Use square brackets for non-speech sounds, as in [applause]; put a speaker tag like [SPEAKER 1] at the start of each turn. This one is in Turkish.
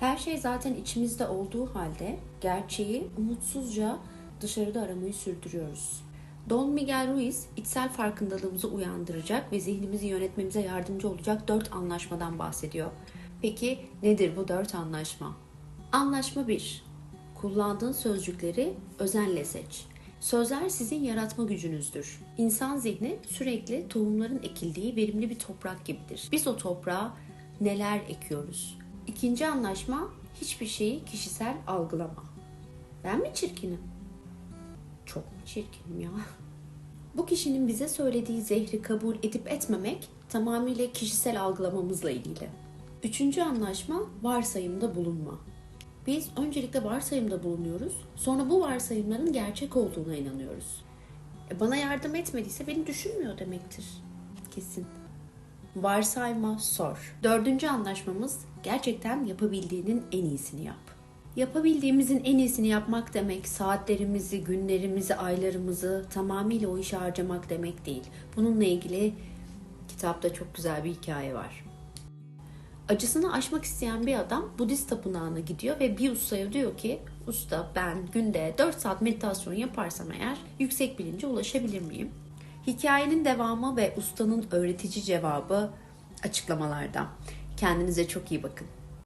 [SPEAKER 1] Her şey zaten içimizde olduğu halde gerçeği umutsuzca dışarıda aramayı sürdürüyoruz. Don Miguel Ruiz içsel farkındalığımızı uyandıracak ve zihnimizi yönetmemize yardımcı olacak dört anlaşmadan bahsediyor. Peki nedir bu dört anlaşma? Anlaşma 1. Kullandığın sözcükleri özenle seç. Sözler sizin yaratma gücünüzdür. İnsan zihni sürekli tohumların ekildiği verimli bir toprak gibidir. Biz o toprağa neler ekiyoruz? İkinci anlaşma hiçbir şeyi kişisel algılama. Ben mi çirkinim? Çok mu çirkinim ya? [laughs] Bu kişinin bize söylediği zehri kabul edip etmemek tamamıyla kişisel algılamamızla ilgili. Üçüncü anlaşma varsayımda bulunma. Biz öncelikle varsayımda bulunuyoruz, sonra bu varsayımların gerçek olduğuna inanıyoruz. E bana yardım etmediyse beni düşünmüyor demektir. Kesin. Varsayma, sor. Dördüncü anlaşmamız gerçekten yapabildiğinin en iyisini yap. Yapabildiğimizin en iyisini yapmak demek saatlerimizi, günlerimizi, aylarımızı tamamıyla o işe harcamak demek değil. Bununla ilgili kitapta çok güzel bir hikaye var. Acısını aşmak isteyen bir adam Budist tapınağına gidiyor ve bir ustaya diyor ki usta ben günde 4 saat meditasyon yaparsam eğer yüksek bilince ulaşabilir miyim? Hikayenin devamı ve ustanın öğretici cevabı açıklamalarda. Kendinize çok iyi bakın.